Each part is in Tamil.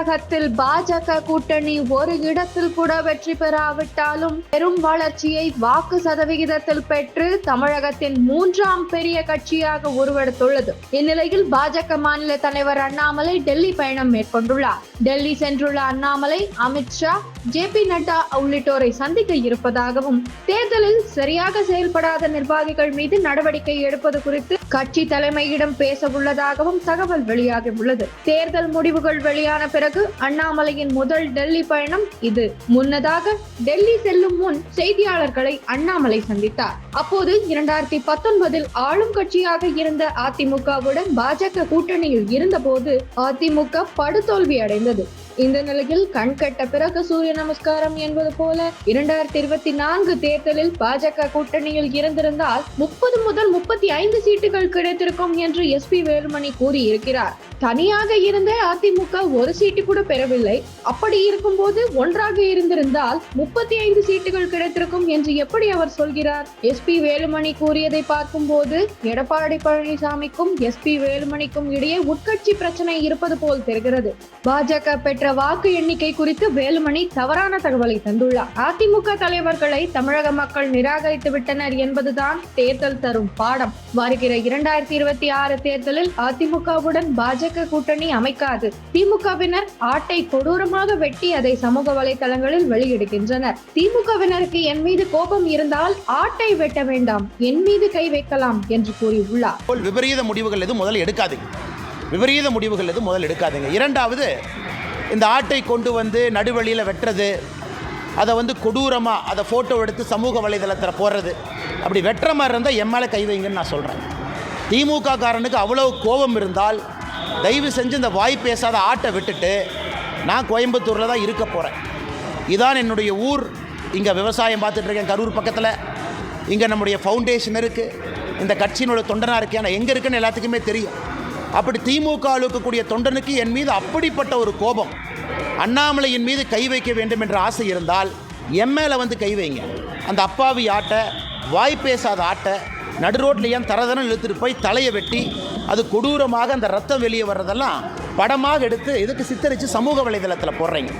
தமிழகத்தில் பாஜக கூட்டணி ஒரு இடத்தில் கூட வெற்றி பெறாவிட்டாலும் பெரும் வளர்ச்சியை வாக்கு சதவிகிதத்தில் பெற்று தமிழகத்தின் மூன்றாம் பெரிய கட்சியாக உருவெடுத்துள்ளது. இந்நிலையில் பாஜக மாநில தலைவர் அண்ணாமலை டெல்லி பயணம் மேற்கொண்டுள்ளார். டெல்லி சென்றுள்ள அண்ணாமலை அமித்ஷா ஜே பி நட்டா உள்ளிட்டோரை சந்திக்க இருப்பதாகவும் தேர்தலில் சரியாக செயல்படாத நிர்வாகிகள் மீது நடவடிக்கை எடுப்பது குறித்து கட்சி தலைமையிடம் பேச உள்ளதாகவும் தகவல் வெளியாகியுள்ளது தேர்தல் முடிவுகள் வெளியான பிறகு அண்ணாமலையின் முதல் டெல்லி பயணம் இது. முன்னதாக டெல்லி செல்லும் முன் செய்தியாளர்களை அண்ணாமலை சந்தித்தார். அப்போது இரண்டாயிரத்தி பத்தொன்பதில் ஆளும் கட்சியாக இருந்த அதிமுகவுடன் பாஜக கூட்டணியில் இருந்தபோது அதிமுக படுதோல்வி அடைந்தது இந்த நிலையில் கண்கட்ட பிறகு சூரிய நமஸ்காரம் என்பது போல இரண்டாயிரத்தி இருபத்தி நான்கு தேர்தலில் பாஜக கூட்டணியில் இருந்திருந்தால் முப்பது முதல் முப்பத்தி ஐந்து சீட்டுகள் கிடைத்திருக்கும் என்று எஸ் பி வேலுமணி கூறியிருக்கிறார். தனியாக இருந்த அதிமுக ஒரு சீட்டு கூட பெறவில்லை. அப்படி இருக்கும்போது ஒன்றாக இருந்திருந்தால் முப்பத்தி ஐந்து சீட்டுகள் கிடைத்திருக்கும் என்று எப்படி அவர் சொல்கிறார்? எஸ் பி வேலுமணி கூறியதை பார்க்கும்போது எடப்பாடி பழனிசாமிக்கும் எஸ் பி வேலுமணிக்கும் இடையே உட்கட்சி பிரச்சனை இருப்பது போல் தெரிகிறது. பாஜக பெற்ற வாக்கு எண்ணிக்கை குறித்து வேலுமணி தவறான தகவலை தந்துள்ளார். அதிமுக தலைவர்களை தமிழக மக்கள் நிராகரித்து விட்டனர் என்பதுதான் தேர்தல் தரும் பாடம். வருகிற இரண்டாயிரத்தி இருபத்தி ஆறு தேர்தலில் அதிமுகவுடன் பாஜக கூட்டணி அமைக்காது. திமுகவினர் ஆட்டை கொடூரமாக வெட்டி அதை சமூக வலைதளங்களில் வெளியிடுகின்றனர். திமுகவினருக்கு என் மீது கோபம் இருந்தால் ஆட்டை வெட்ட வேண்டாம் என் மீது கை வைக்கலாம் என்று கூறியுள்ளார். போல் விபரீத முடிவுகள் எதுவும் முதல் எடுக்காதீங்க. விபரீத முடிவுகள் எதுவும் முதல் எடுக்காதீங்க. இரண்டாவது இந்த ஆட்டை கொண்டு வந்து நடுவழியில் வெட்டுறது அதை வந்து கொடூரமாக அதை ஃபோட்டோ எடுத்து சமூக வலைதளத்தில் போடுறது. அப்படி வெட்டுற மாதிரி இருந்தால் என் மேலே கை வைங்கன்னு நான் சொல்கிறேன் திமுக காரனுக்கு அவ்வளோ கோபம் இருந்தால் தயவு செஞ்சு இந்த வாய் பேசாத ஆட்டை விட்டுட்டு நான் கோயம்புத்தூரில் தான் இருக்க போகிறேன் இதான் என்னுடைய ஊர். இங்கே விவசாயம் பார்த்துட்ருக்கேன் கரூர் பக்கத்தில். இங்கே நம்முடைய ஃபவுண்டேஷன் இருக்குது இந்த கட்சியினோட தொண்டனாக இருக்கேன் எங்கே இருக்குன்னு எல்லாத்துக்குமே தெரியும். அப்படி திமுக இருக்கக்கூடிய தொண்டனுக்கு என் மீது அப்படிப்பட்ட ஒரு கோபம். அண்ணாமலையின் மீது கை வைக்க வேண்டும் என்ற ஆசை இருந்தால் என் மேலே வந்து கை வைங்க. அந்த அப்பாவி ஆட்டை வாய் பேசாத ஆட்டை நடு ரோட்டில் ஏன் தரதரம் இழுத்துட்டு போய் தலையை வெட்டி அது கொடூரமாக அந்த ரத்தம் வெளியே வர்றதெல்லாம் படமாக எடுத்து எதுக்கு சித்தரித்து சமூக வலைதளத்தில் போடுறீங்க?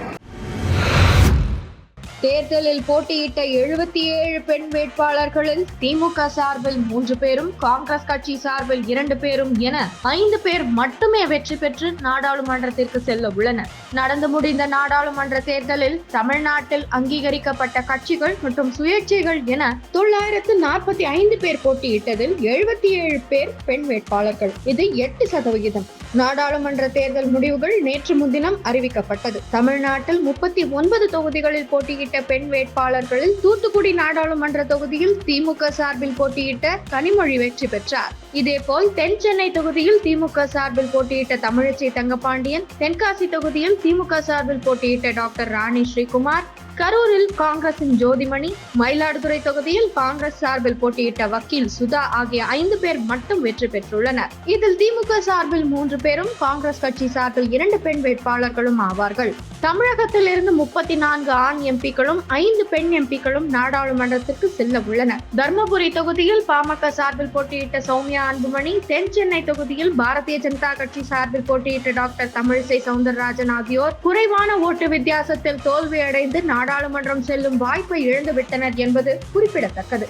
தேர்தலில் போட்டியிட்ட எழுபத்தி ஏழு பெண் வேட்பாளர்களில் திமுக சார்பில் மூன்று பேரும் காங்கிரஸ் கட்சி சார்பில் இரண்டு பேரும் என ஐந்து பேர் மட்டுமே வெற்றி பெற்று நாடாளுமன்றத்திற்கு செல்ல உள்ளனர். நடந்து முடிந்த நாடாளுமன்ற தேர்தலில் தமிழ்நாட்டில் அங்கீகரிக்கப்பட்ட கட்சிகள் மற்றும் சுயேட்சைகள் என தொள்ளாயிரத்து நாற்பத்தி ஐந்து பேர் போட்டியிட்டதில் எழுபத்தி ஏழு பேர் பெண் வேட்பாளர்கள். இது எட்டு சதவிகிதம். நாடாளுமன்ற தேர்தல் முடிவுகள் நேற்று முன்தினம் அறிவிக்கப்பட்டது. தமிழ்நாட்டில் முப்பத்தி ஒன்பது தொகுதிகளில் போட்டியிட்ட பெண் வேட்பாளர்களில் தூத்துக்குடி நாடாளுமன்ற தொகுதியில் திமுக சார்பில் போட்டியிட்ட கனிமொழி வெற்றி பெற்றார். இதேபோல் தென் சென்னை தொகுதியில் திமுக சார்பில் போட்டியிட்ட தமிழச்சி தங்கபாண்டியன் தென்காசி தொகுதியில் திமுக சார்பில் போட்டியிட்ட டாக்டர் ராணி ஸ்ரீகுமார் கரூரில் காங்கிரசின் ஜோதிமணி மயிலாடுதுறை தொகுதியில் காங்கிரஸ் சார்பில் போட்டியிட்ட வக்கீல் சுதா ஆகிய ஐந்து பேர் மட்டும் வெற்றி பெற்றுள்ளனர். இதில் திமுக சார்பில் மூன்று பேரும் காங்கிரஸ் கட்சி சார்பில் இரண்டு பெண் வேட்பாளர்களும் ஆவார்கள். தமிழகத்தில் இருந்து முப்பத்தி நான்கு ஆண் எம்பிக்களும் ஐந்து பெண் எம்பிக்களும் நாடாளுமன்றத்திற்கு செல்ல உள்ளனர். தர்மபுரி தொகுதியில் பாமக சார்பில் போட்டியிட்ட சௌமியா அன்புமணி தென் சென்னை தொகுதியில் பாரதிய ஜனதா கட்சி சார்பில் போட்டியிட்ட டாக்டர் தமிழிசை சவுந்தரராஜன் ஆகியோர் குறைவான ஓட்டு வித்தியாசத்தில் தோல்வியடைந்து நாடாளுமன்றம் செல்லும் வாய்ப்பை இழந்துவிட்டனர் என்பது குறிப்பிடத்தக்கது.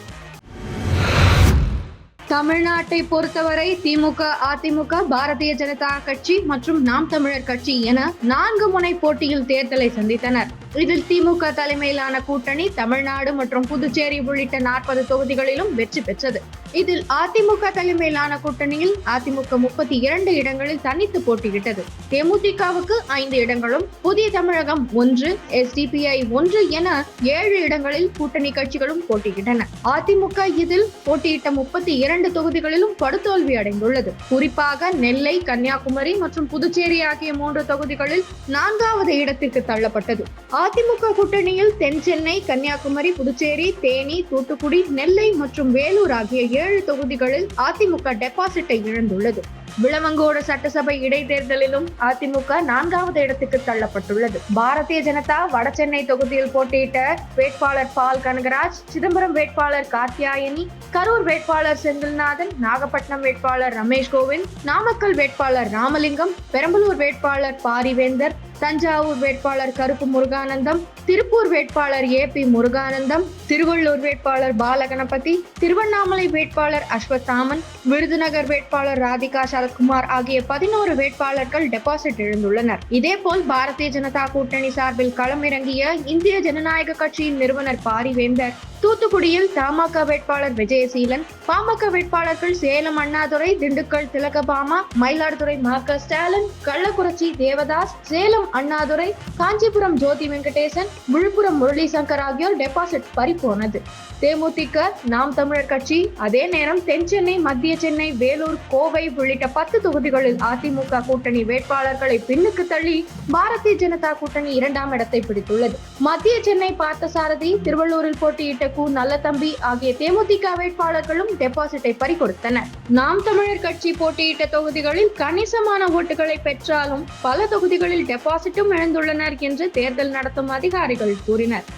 தமிழ்நாட்டை பொறுத்தவரை திமுக அதிமுக பாரதிய ஜனதா கட்சி மற்றும் நாம் தமிழர் கட்சி என நான்கு முனை போட்டியில் தேர்தலை சந்தித்தனர். இதில் திமுக தலைமையிலான கூட்டணி தமிழ்நாடு மற்றும் புதுச்சேரி உள்ளிட்ட நாற்பது தொகுதிகளிலும் வெற்றி பெற்றது. இதில் அதிமுக தலைமையிலான கூட்டணியில் அதிமுக முப்பத்தி இரண்டு இடங்களில் தனித்து போட்டியிட்டது. தேமுதிகவுக்கு ஐந்து இடங்களும் புதிய தமிழகம் ஒன்று எஸ்டிபிஐ ஒன்று என ஏழு இடங்களில் கூட்டணி கட்சிகளும் போட்டியிட்டன. அதிமுக இதில் போட்டியிட்ட முப்பத்தி இரண்டு தொகுதிகளிலும் படுதோல்வி அடைந்துள்ளது. குறிப்பாக நெல்லை கன்னியாகுமரி மற்றும் புதுச்சேரி ஆகிய மூன்று தொகுதிகளில் நான்காவது இடத்திற்கு தள்ளப்பட்டது. அதிமுக கூட்டணியில் தென் சென்னை கன்னியாகுமரி புதுச்சேரி தேனி தூத்துக்குடி நெல்லை மற்றும் வேலூர் ஆகிய ஏழு தொகுதிகளில் அதிமுக டெபாசிட்டை இழந்துள்ளது. விளவங்கோடு சட்டசபை இடைத்தேர்தலிலும் அதிமுக நான்காவது இடத்துக்கு தள்ளப்பட்டுள்ளது. பாரதிய ஜனதா வடசென்னை தொகுதியில் போட்டியிட்ட வேட்பாளர் பால் கனகராஜ் சிதம்பரம் வேட்பாளர் கார்த்தியாயனி கரூர் வேட்பாளர் செந்தில்நாதன் நாகப்பட்டினம் வேட்பாளர் ரமேஷ் கோவிந்த் நாமக்கல் வேட்பாளர் ராமலிங்கம் பெரம்பலூர் வேட்பாளர் பாரிவேந்தர் தஞ்சாவூர் வேட்பாளர் கருப்பு முருகானந்தம் திருப்பூர் வேட்பாளர் ஏ பி முருகானந்தம் திருவள்ளூர் வேட்பாளர் பாலகணபதி திருவண்ணாமலை வேட்பாளர் அஸ்வத்தாமன் விருதுநகர் வேட்பாளர் ராதிகா சரத்குமார் ஆகிய பதினோரு வேட்பாளர்கள் டெபாசிட் எழுந்துள்ளனர் இதேபோல் பாரதிய ஜனதா கூட்டணி சார்பில் களமிறங்கிய இந்திய ஜனநாயக கட்சியின் நிறுவனர் பாரிவேந்தர் தூத்துக்குடியில் தமாக வேட்பாளர் விஜயசீலன் பாமக வேட்பாளர்கள் சேலம் அண்ணாதுரை திண்டுக்கல் திலகபாமா மயிலாடுதுறை மா க. ஸ்டாலின் கள்ளக்குறிச்சி தேவதாஸ் சேலம் அண்ணாதுரை காஞ்சிபுரம் ஜோதி வெங்கடேசன் விழுப்புரம் முரளிசங்கர் ஆகியோர் டெபாசிட் பறிப்போனது தேமுதிக நாம் தமிழர் கட்சி அதே நேரம் தென் சென்னை மத்திய சென்னை வேலூர் கோவை உள்ளிட்ட பத்து தொகுதிகளில் அதிமுக கூட்டணி வேட்பாளர்களை பின்னுக்கு தள்ளி பாரதிய ஜனதா கூட்டணி இரண்டாம் இடத்தை பிடித்துள்ளது. மத்திய சென்னை பார்த்தசாரதி திருவள்ளூரில் போட்டியிட்ட கு நல்லதம்பி ஆகிய தேமுதிக வேட்பாளர்களும் டெபாசிட்டை பறிகொடுத்தனர். நாம் தமிழர் கட்சி போட்டியிட்ட தொகுதிகளில் கணிசமான ஓட்டுகளை பெற்றாலும் பல தொகுதிகளில் டெபாசிட்டும் இழந்துள்ளனர் என்று தேர்தல் நடத்தும் அதிகாரிகள் கூறினர்.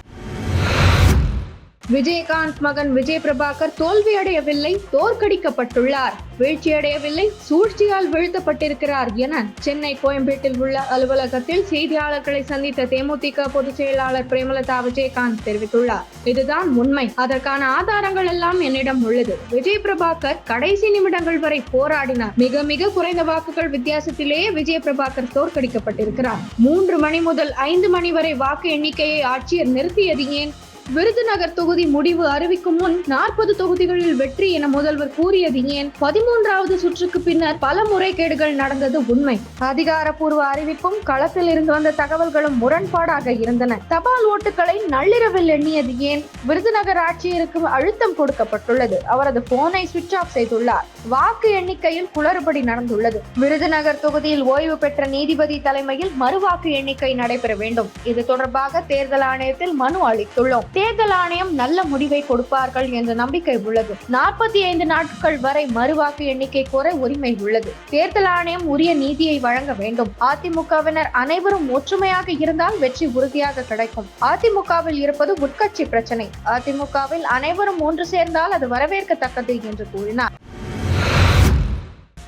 விஜயகாந்த் மகன் விஜய் பிரபாகர் தோல்வியடையவில்லை தோற்கடிக்கப்பட்டுள்ளார். வீழ்ச்சியடையவில்லை சூழ்ச்சியால் வீழ்த்தப்பட்டிருக்கிறார் என சென்னை கோயம்பேட்டில் உள்ள அலுவலகத்தில் செய்தியாளர்களை சந்தித்த தேமுதிக பொதுச் செயலாளர் பிரேமலதா விஜயகாந்த் தெரிவித்துள்ளார். இதுதான் உண்மை. அதற்கான ஆதாரங்கள் எல்லாம் என்னிடம் உள்ளது. விஜய் பிரபாகர் கடைசி நிமிடங்கள் வரை போராடினார். மிக மிக குறைந்த வாக்குகள் வித்தியாசத்திலேயே விஜய் பிரபாகர் தோற்கடிக்கப்பட்டிருக்கிறார். மூன்று மணி முதல் ஐந்து மணி வரை வாக்கு எண்ணிக்கையை ஆட்சியர் நிறுத்தியது ஏன்? விருதுநகர் தொகுதி முடிவு அறிவிக்கும் முன் நாற்பது தொகுதிகளில் வெற்றி என முதல்வர் கூறியது ஏன்? பதிமூன்றாவது சுற்றுக்கு பின்னர் பல முறைகேடுகள் நடந்தது உண்மை. அதிகாரப்பூர்வ அறிவிப்பும் களத்தில் இருந்து வந்த தகவல்களும் முரண்பாடாக இருந்தன. தபால் ஓட்டுகளை நள்ளிரவில் எண்ணியது ஏன்? விருதுநகர் ஆட்சியருக்கு அழுத்தம் கொடுக்கப்பட்டுள்ளது. அவரது போனை சுவிட்ச் ஆஃப் செய்துள்ளார். வாக்கு எண்ணிக்கையில் குளறுபடி நடந்துள்ளது. விருதுநகர் தொகுதியில் ஓய்வு பெற்ற நீதிபதி தலைமையில் மறுவாக்கு எண்ணிக்கை நடைபெற வேண்டும். இது தொடர்பாக தேர்தல் ஆணையத்தில் மனு அளித்துள்ளோம். தேர்தல் ஆணையம் நல்ல முடிவை கொடுப்பார்கள் என்ற நம்பிக்கை உள்ளது. நாற்பத்தி ஐந்து நாட்கள் வரை மறுவாக்கு எண்ணிக்கை கோர உரிமை உள்ளது. தேர்தல் ஆணையம் உரிய நீதியை வழங்க வேண்டும். அதிமுகவினர் அனைவரும் ஒற்றுமையாக இருந்தால் வெற்றி உறுதியாக கிடைக்கும். அதிமுகவில் இருப்பது உட்கட்சி பிரச்சனை. அதிமுகவில் அனைவரும் ஒன்று சேர்ந்தால் அது வரவேற்கத்தக்கது என்று கூறினார்.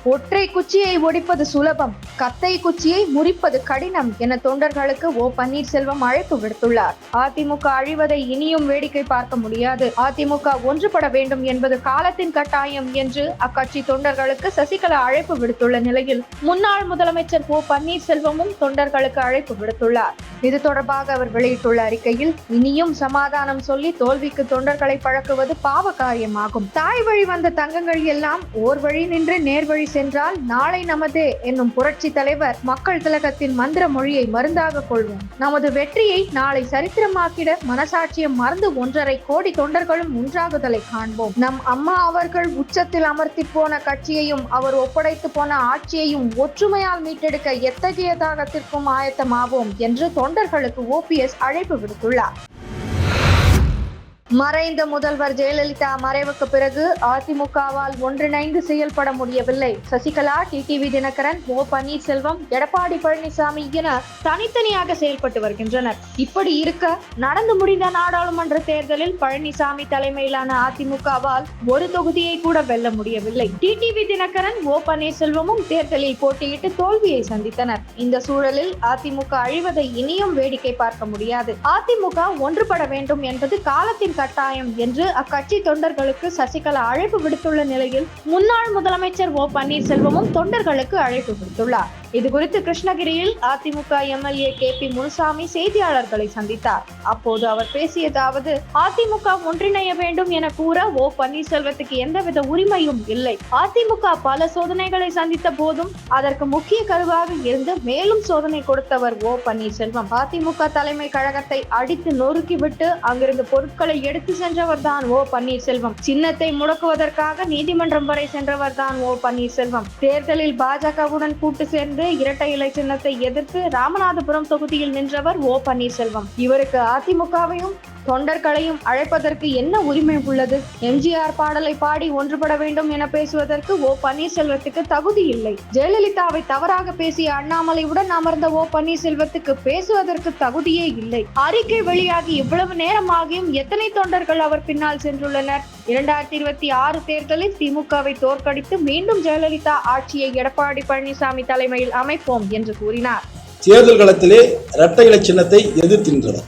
ஒற்றை குச்சியை ஒடிப்பது சுலபம் கத்தை குச்சியை முறிப்பது கடினம் என தொண்டர்களுக்கு ஓ பன்னீர்செல்வம் அழைப்பு விடுத்துள்ளார். அதிமுக அழிவதை இனியும் வேடிக்கை பார்க்க முடியாது. அதிமுக ஒன்றுபட வேண்டும் என்பது காலத்தின் கட்டாயம் என்று அக்கட்சி தொண்டர்களுக்கு சசிகலா அழைப்பு விடுத்துள்ள நிலையில் முன்னாள் முதலமைச்சர் ஓ பன்னீர்செல்வமும் தொண்டர்களுக்கு அழைப்பு விடுத்துள்ளார். இது தொடர்பாக அவர் வெளியிட்டுள்ள அறிக்கையில் இனியும் சமாதானம் சொல்லி தோல்விக்கு தொண்டர்களை பழக்குவது பாவ காரியமாகும். தாய் வழி வந்த தங்கங்கள் எல்லாம் ஓர் வழி நின்று நேர்வழி சென்றால் நாளை நமதே என்னும் புரட்சி தலைவர் மக்கள் திலகத்தின் மந்திர மொழியை மருந்தாக கொள்வோம். நமது வெற்றியை நாளை சரித்திரமாக்கிட மனசாட்சியம் மறந்து ஒன்றரை கோடி தொண்டர்களும் ஒன்றாகுதலை காண்போம். நம் அம்மா அவர்கள் உச்சத்தில் அமர்த்தி போன கட்சியையும் அவர் ஒப்படைத்து போன ஆட்சியையும் ஒற்றுமையால் மீட்டெடுக்க எத்தகைய தாகத்திற்கும் ஆயத்தமாவோம் என்று தொண்டர்களுக்கு ஓபிஎஸ் அழைப்பு விடுத்துள்ளார். மறைந்த முதல்வர் ஜெயலலிதா மறைவுக்கு பிறகு அதிமுகவால் ஒன்றிணைந்து செயல்பட முடியவில்லை. சசிகலா டிடிவி தினகரன் ஓ பன்னீர்செல்வம் எடப்பாடி பழனிசாமி என தனித்தனியாக செயல்பட்டு வருகின்றனர். இப்படி இருக்க நடந்து முடிந்த நாடாளுமன்ற தேர்தலில் பழனிசாமி தலைமையிலான அதிமுகவால் ஒரு தொகுதியை கூட வெல்ல முடியவில்லை. டிடிவி தினகரன் ஓ பன்னீர்செல்வமும் தேர்தலில் போட்டியிட்டு தோல்வியை சந்தித்தனர். இந்த சூழலில் அதிமுக அழிவதை இனியும் வேடிக்கை பார்க்க முடியாது. அதிமுக ஒன்றுபட வேண்டும் என்பது காலத்தின் கட்டாயம் என்று அக்கட்சி தொண்டர்களுக்கு சசிகலா அழைப்பு விடுத்துள்ள நிலையில் முன்னாள் முதலமைச்சர் ஓ பன்னீர்செல்வமும் தொண்டர்களுக்கு அழைப்பு விடுத்துள்ளார். இது குறித்து கிருஷ்ணகிரியில் AIADMK MLA K P Munusamy செய்தியாளர்களை சந்தித்தார். அப்போது அவர் பேசியதாவது அதிமுக ஒன்றிணைய வேண்டும் என கூற ஓ பன்னீர்செல்வத்துக்கு எந்தவித உரிமையும் இல்லை. அதிமுக பல சோதனைகளை சந்தித்த போதும் அதற்கு முக்கிய கருவாக இருந்து மேலும் சோதனை கொடுத்தவர் ஓ பன்னீர்செல்வம். அதிமுக தலைமை கழகத்தை அடித்து நொறுக்கிவிட்டு அங்கிருந்து பொருட்களை எடுத்து சென்றவர் தான் ஓ பன்னீர்செல்வம். சின்னத்தை முடக்குவதற்காக நீதிமன்றம் வரை சென்றவர் தான் ஓ பன்னீர்செல்வம். தேர்தலில் பாஜகவுடன் கூட்டு சேர்ந்து இரட்டை இலை சின்னத்தை எதிர்த்து ராமநாதபுரம் தொகுதியில் நின்றவர் ஓ பன்னீர்செல்வம். இவருக்கு அதிமுகவையும் தொண்டர்களையும் அழைப்பதற்கு என்ன உரிமை உள்ளது? எம்ஜிஆர் பாடலை பாடி ஒன்றுபட வேண்டும் என பேசுவதற்கு ஓ பன்னீர்செல்வத்துக்கு தகுதி இல்லை. ஜெயலலிதாவை தவறாக பேசிய அண்ணாமலையுடன் அமர்ந்த ஓ பன்னீர்செல்வத்துக்கு பேசுவதற்கு தகுதியே இல்லை. அறிக்கை வெளியாகி இவ்வளவு நேரமாகியும் எத்தனை தொண்டர்கள் அவர் பின்னால் சென்றுள்ளனர்? இரண்டாயிரத்தி இருபத்தி ஆறு தேர்தலில் திமுகவை தோற்கடித்து மீண்டும் ஜெயலலிதா ஆட்சியை எடப்பாடி பழனிசாமி தலைமையில் அமைப்போம் என்று கூறினார். தேர்தல் களத்திலே இரட்டை இலை சின்னத்தை எதிர்த்திருந்தவர்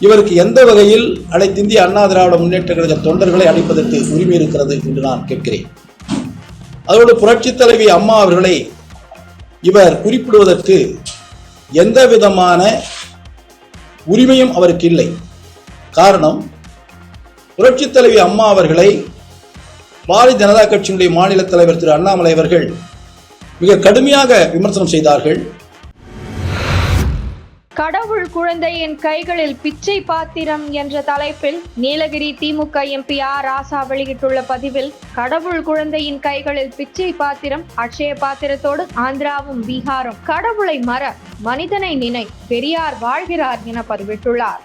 இவருக்கு எந்த வகையில் அனைத்திந்திய அண்ணா திராவிட முன்னேற்ற கழக தொண்டர்களை அழைப்பதற்கு உரிமை இருக்கிறது என்று நான் கேட்கிறேன். அதோடு புரட்சித் தலைவி அம்மா அவர்களை இவர் குறிப்பிடுவதற்கு எந்த விதமான உரிமையும் அவருக்கு இல்லை. காரணம் புரட்சித் தலைவி அம்மா அவர்களை பாரதிய ஜனதா கட்சியினுடைய மாநில தலைவர் திரு அண்ணாமலை அவர்கள் மிக கடுமையாக விமர்சனம் செய்தார்கள். கடவுள் குழந்தையின் கைகளில் பிச்சை பாத்திரம் என்ற தலைப்பில் நீலகிரி திமுக எம்பி ஆர் ராசா வெளியிட்டுள்ள பதிவில் கடவுள் குழந்தையின் கைகளில் பிச்சை பாத்திரம் அட்சய பாத்திரத்தோடு ஆந்திராவும் பீகாரும். கடவுளை மற மனிதனை நினை பெரியார் வாழ்கிறார் என பதிவிட்டுள்ளார்.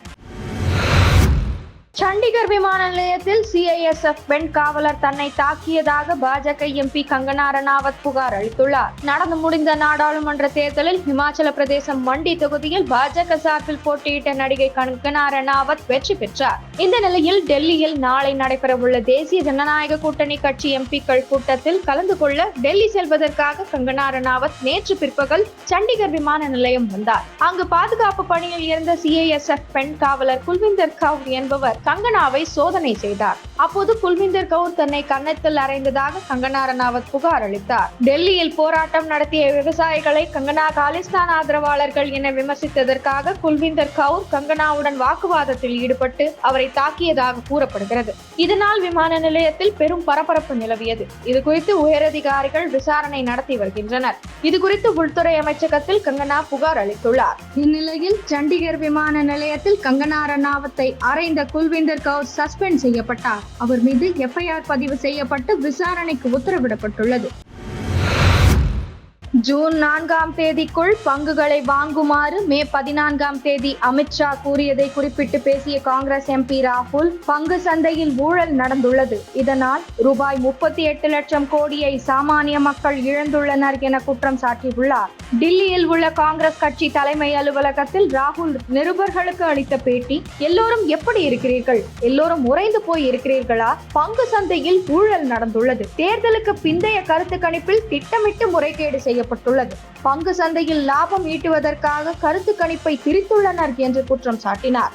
சண்டிகர் விமான நிலையத்தில் சிஐஎஸ்எஃப் பெண் காவலர் தன்னை தாக்கியதாக பாஜக எம்பி கங்கனா ரணாவத் புகார் அளித்துள்ளார். நடந்து முடிந்த நாடாளுமன்ற தேர்தலில் இமாச்சல பிரதேசம் மண்டி தொகுதியில் பாஜக சார்பில் போட்டியிட்ட நடிகை கங்கனா ரணாவத் வெற்றி பெற்றார். இந்த நிலையில் டெல்லியில் நாளை நடைபெறவுள்ள தேசிய ஜனநாயக கூட்டணி கட்சி எம்பிக்கள் கூட்டத்தில் கலந்து கொள்ள டெல்லி செல்வதற்காக கங்கனா ரணாவத் நேற்று பிற்பகல் சண்டிகர் விமான நிலையம் வந்தார். அங்கு பாதுகாப்பு பணியில் இருந்த சிஐஎஸ்எஃப் பெண் காவலர் குல்விந்தர் கவுர் என்பவர் கங்கனாவை சோதனை செய்தார். அப்போது குல்விந்தர் கவுர் தன்னை கன்னத்தில் அறைந்ததாக கங்கனா ரணாவத் புகார் அளித்தார். டெல்லியில் போராட்டம் நடத்திய விவசாயிகளை கங்கனா காலிஸ்தான் ஆதரவாளர்கள் என விமர்சித்ததற்காக குல்விந்தர் கவுர் கங்கனாவுடன் வாக்குவாதத்தில் ஈடுபட்டு அவரை தாக்கியதாக கூறப்படுகிறது. இதனால் விமான நிலையத்தில் பெரும் பரபரப்பு நிலவியது. இது குறித்து உயரதிகாரிகள் விசாரணை நடத்தி வருகின்றனர். இது குறித்து உள்துறை அமைச்சகத்தில் கங்கனா புகார் அளித்துள்ளார். இந்நிலையில் சண்டிகர் விமான நிலையத்தில் கங்கனா ரணாவத்தை அறைந்த குல்விந்தர் கவுர் சஸ்பெண்ட் செய்யப்பட்டார். அவர் மீது எஃப்ஐஆர் பதிவு செய்யப்பட்டு விசாரணைக்கு உத்தரவிடப்பட்டுள்ளது. ஜூன் நான்காம் தேதிக்குள் பங்குகளை வாங்குமாறு மே பதினான்காம் தேதி அமித்ஷா கூறியதை குறிப்பிட்டு பேசிய காங்கிரஸ் எம்பி ராகுல் பங்கு சந்தையில் ஊழல் நடந்துள்ளது. இதனால் ரூபாய் முப்பத்தி எட்டு லட்சம் கோடியை சாமானிய மக்கள் இழந்துள்ளனர் என குற்றம் சாட்டியுள்ளார். டில்லியில் உள்ள காங்கிரஸ் கட்சி தலைமை அலுவலகத்தில் ராகுல் நிருபர்களுக்கு அளித்த பேட்டி எல்லோரும் எப்படி இருக்கிறீர்கள்? எல்லோரும் உறைந்து போய் இருக்கிறீர்களா? பங்கு சந்தையில் ஊழல் நடந்துள்ளது. தேர்தலுக்கு பிந்தைய கருத்து கணிப்பில் திட்டமிட்டு முறைகேடு செய்யப்பட்டுள்ளது. பங்கு சந்தையில் லாபம் ஈட்டுவதற்காக கருத்து கணிப்பை திரித்துள்ளனர் என்று குற்றம் சாட்டினார்.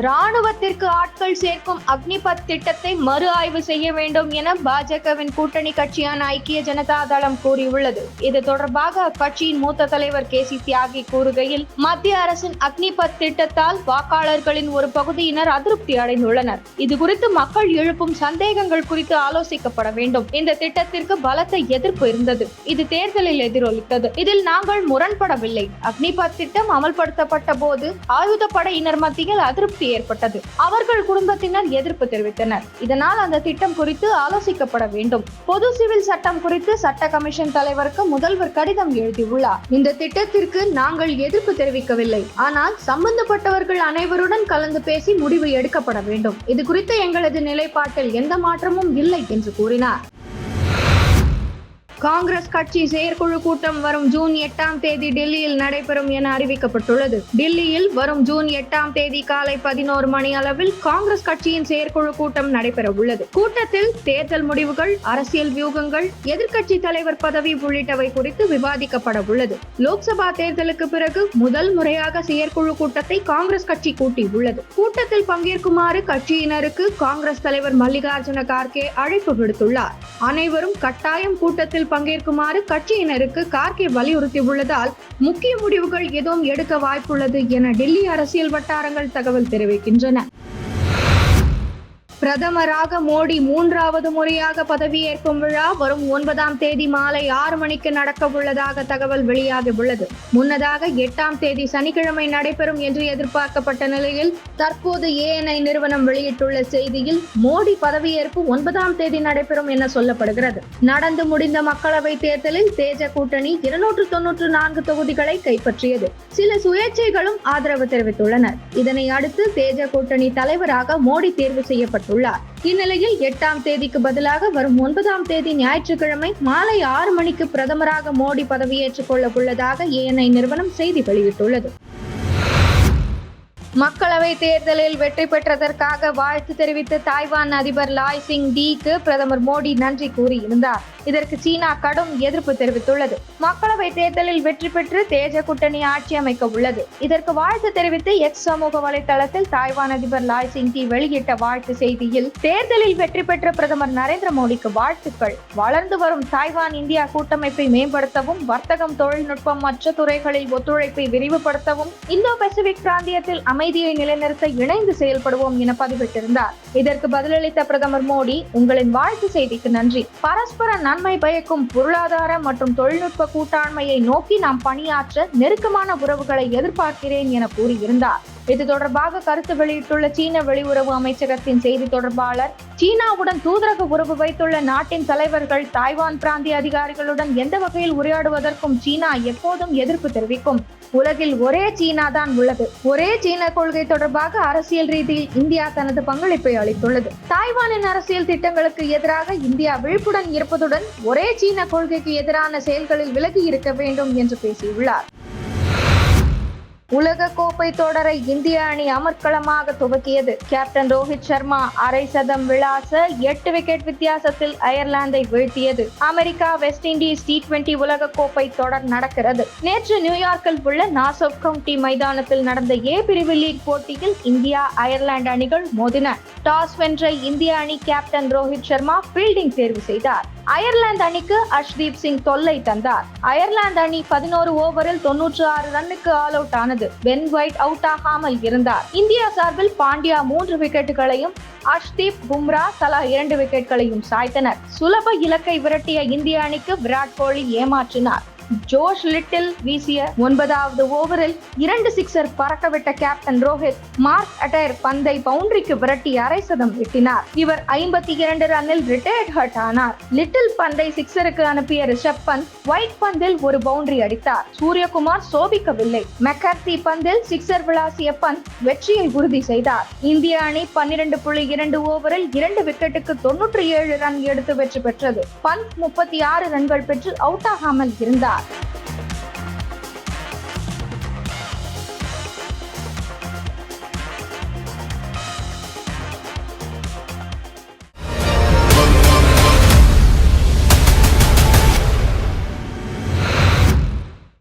ராணுவத்திற்கு ஆட்கள் சேர்க்கும் அக்னிபத் திட்டத்தை மறு ஆய்வு செய்ய வேண்டும் என பாஜகவின் கூட்டணி கட்சியான ஐக்கிய ஜனதா தளம் கூறியுள்ளது. இது தொடர்பாக அக்கட்சியின் மூத்த தலைவர் கே. சி. தியாகி கூறுகையில் மத்திய அரசின் அக்னிபத் திட்டத்தால் வாக்காளர்களின் ஒரு பகுதியினர் அதிருப்தி அடைந்துள்ளனர். இது குறித்து மக்கள் எழுப்பும் சந்தேகங்கள் குறித்து ஆலோசிக்கப்பட வேண்டும். இந்த திட்டத்திற்கு பலத்த எதிர்ப்பு இருந்தது. இது தேர்தலில் எதிரொலித்தது. இதில் நாங்கள் முரண்படவில்லை. அக்னிபத் திட்டம் அமல்படுத்தப்பட்ட போது ஆயுதப்படையினர் மத்தியில் அதிருப்தி ஏற்பட்டது. அவர்கள் குடும்பத்தினர் எதிர்ப்பு தெரிவித்தனர். இதனால் அந்த திட்டம் குறித்து ஆலோசிக்கப்பட வேண்டும். பொது சிவில் சட்டம் குறித்து சட்ட கமிஷன் தலைவருக்கு முதல்வர் கடிதம் எழுதியுள்ளார். இந்த திட்டத்திற்கு நாங்கள் எதிர்ப்பு தெரிவிக்கவில்லை. ஆனால் சம்பந்தப்பட்டவர்கள் அனைவருடன் கலந்து பேசி முடிவு எடுக்கப்பட வேண்டும். இது குறித்து எங்களது நிலைப்பாட்டில் எந்த மாற்றமும் இல்லை என்று கூறினார். காங்கிரஸ் கட்சி செயற்குழு கூட்டம் வரும் ஜூன் எட்டாம் தேதி டெல்லியில் நடைபெறும் என அறிவிக்கப்பட்டுள்ளது. டெல்லியில் வரும் ஜூன் எட்டாம் தேதி காலை பதினோரு மணி அளவில் காங்கிரஸ் கட்சியின் செயற்குழு கூட்டம் நடைபெற உள்ளது கூட்டத்தில் தேர்தல் முடிவுகள் அரசியல் வியூகங்கள் எதிர்க்கட்சி தலைவர் பதவி உள்ளிட்டவை குறித்து விவாதிக்கப்பட உள்ளது லோக்சபா தேர்தலுக்கு பிறகு முதல் முறையாக செயற்குழு கூட்டத்தை காங்கிரஸ் கட்சி கூட்டியுள்ளது. கூட்டத்தில் பங்கேற்குமாறு கட்சியினருக்கு காங்கிரஸ் தலைவர் மல்லிகார்ஜுன கார்கே அழைப்பு விடுத்துள்ளார். அனைவரும் கட்டாயம் கூட்டத்தில் பங்கேற்குமாறு கட்சியினருக்கு கார்கே வலியுறுத்தியுள்ளதால் முக்கிய முடிவுகள் எதுவும் எடுக்க வாய்ப்புள்ளது என டெல்லி அரசியல் வட்டாரங்கள் தகவல் தெரிவிக்கின்றன. பிரதமராக மோடி மூன்றாவது முறையாக பதவியேற்கும் விழா வரும் ஒன்பதாம் தேதி மாலை ஆறு மணிக்கு நடக்க உள்ளதாக தகவல் வெளியாகி உள்ளது. முன்னதாக எட்டாம் தேதி சனிக்கிழமை நடைபெறும் என்று எதிர்பார்க்கப்பட்ட நிலையில் தற்போது ஏஎன்ஐ நிறுவனம் வெளியிட்டுள்ள செய்தியில் மோடி பதவியேற்பு ஒன்பதாம் தேதி நடைபெறும் என சொல்லப்படுகிறது. நடந்து முடிந்த மக்களவை தேர்தலில் தேஜ கூட்டணி இருநூற்று தொன்னூற்று நான்கு தொகுதிகளை கைப்பற்றியது. சில சுயேட்சைகளும் ஆதரவு தெரிவித்துள்ளனர். இதனை அடுத்து தேஜ கூட்டணி தலைவராக மோடி தேர்வு செய்யப்பட்டுள்ளார் இந்நிலையில் எட்டாம் தேதிக்கு பதிலாக வரும் ஒன்பதாம் தேதி ஞாயிற்றுக்கிழமை மாலை ஆறு மணிக்கு பிரதமராக மோடி பதவியேற்றுக் கொள்ள உள்ளதாக ஏஎன்ஐ நிறுவனம் செய்தி வெளியிட்டுள்ளது. மக்களவை தேர்தலில் வெற்றி பெற்றதற்காக வாழ்த்து தெரிவித்து தாய்வான் அதிபர் லாய் சிங் டீக்கு பிரதமர் மோடி நன்றி கூறியிருந்தார். இதற்கு சீனா கடும் எதிர்ப்பு தெரிவித்துள்ளது. மக்களவை தேர்தலில் வெற்றி பெற்று தேஜ கூட்டணி ஆட்சி அமைக்க உள்ளது. இதற்கு வாழ்த்து தெரிவித்து எக்ஸ் சமூக வலைதளத்தில் தாய்வான் அதிபர் லாய் சிங் டி வெளியிட்ட வாழ்த்து செய்தியில் தேர்தலில் வெற்றி பெற்ற பிரதமர் நரேந்திர மோடிக்கு வாழ்த்துக்கள். வளர்ந்து வரும் தாய்வான் இந்தியா கூட்டமைப்பை மேம்படுத்தவும் வர்த்தகம் தொழில்நுட்பம் மற்ற துறைகளில் ஒத்துழைப்பை விரிவுபடுத்தவும் இந்தோ பசிபிக் பிராந்தியத்தில் அமை அமைதியை நிலைநிறுத்த இணைந்து செயல்படுவோம் என பதிவிட்டிருந்தார். இதற்கு பதிலளித்த பிரதமர் மோடி உங்களின் வாழ்த்து செய்திக்கு நன்றி. பரஸ்பர நன்மை பயக்கும் பொருளாதார மற்றும் தொழில்நுட்ப கூட்டாண்மையை நோக்கி நாம் பணியாற்ற நெருக்கமான உறவுகளை எதிர்பார்க்கிறேன் என கூறியிருந்தார். இது தொடர்பாக கருத்து வெளியிட்டுள்ள சீன வெளியுறவு அமைச்சகத்தின் செய்தி தொடர்பாளர் சீனாவுடன் தூதரக உறவு வைத்துள்ள நாட்டின் தலைவர்கள் தாய்வான் பிராந்திய அதிகாரிகளுடன் எந்த வகையில் உரையாடுவதற்கும் சீனா எப்போதும் எதிர்ப்பு தெரிவிக்கும். உலகில் ஒரே சீனா தான் உள்ளது. ஒரே சீன கொள்கை தொடர்பாக அரசியல் ரீதியில் இந்தியா தனது பங்களிப்பை அளித்துள்ளது. தாய்வானின் அரசியல் திட்டங்களுக்கு எதிராக இந்தியா விழிப்புடன் இருப்பதுடன் ஒரே சீன கொள்கைக்கு எதிரான செயல்களில் விலகி இருக்க வேண்டும் என்று பேசியுள்ளார். உலக கோப்பை தொடரை இந்திய அணி அமர்க்களமாக துவக்கியது. கேப்டன் ரோஹித் சர்மா அரை சதம் விளாச எட்டு விக்கெட் வித்தியாசத்தில் அயர்லாந்தை வீழ்த்தியது. America West Indies T twenty உலக கோப்பை தொடர் நடக்கிறது. நேற்று நியூயார்க்கில் உள்ள நாசோப் கவுண்டி மைதானத்தில் நடந்த ஏ பிரிவு லீக் போட்டியில் இந்தியா அயர்லாந்து அணிகள் மோதின. டாஸ் வென்ற இந்திய அணி கேப்டன் ரோஹித் சர்மா ஃபீல்டிங் தேர்வு செய்தார். அயர்லாந்து அணிக்கு அஷ்தீப் சிங் தொல்லை தந்தார். அயர்லாந்து அணி பதினோரு ஓவரில் தொன்னூற்று ஆறு ரன்னுக்கு ஆல் அவுட் ஆனது. பென் ஒயிட் அவுட் ஆகாமல் இருந்தார். இந்தியா சார்பில் பாண்டியா மூன்று விக்கெட்டுகளையும் அஷ்தீப் பும்ரா தலா இரண்டு விக்கெட்களையும் சாய்த்தனர். சுலப இலக்கை விரட்டிய இந்திய அணிக்கு விராட் கோலி ஏமாற்றினார். ஜோஷ் லிட்டில் வீசிய ஒன்பதாவது ஓவரில் இரண்டு சிக்ஸர் பறக்கவிட்ட கேப்டன் ரோஹித் மார்க் அட்டையர் பந்தை பவுண்டரிக்கு விரட்டி அரை சதம் வெட்டினார் இவர் ஐம்பத்தி இரண்டு ரன்னில் ரிட்டையர்ட் ஹர்ட் ஆனார். லிட்டில் பந்தை சிக்ஸருக்கு அனுப்பிய ரிஷப் பந்த் ஒயிட் பந்தில் ஒரு பவுண்டரி அடித்தார். சூரியகுமார் சோபிக்கவில்லை. மெக்கர்த்தி பந்தில் சிக்ஸர் விளாசிய பந்த் வெற்றியை உறுதி செய்தார். இந்திய அணி பன்னிரண்டு புள்ளி இரண்டு ஓவரில் இரண்டு விக்கெட்டுக்கு தொன்னூற்றி ஏழு ரன் எடுத்து வெற்றி பெற்றது. பந்த் முப்பத்தி ஆறு ரன்கள் பெற்று அவுட் ஆகாமல் இருந்தார். 다.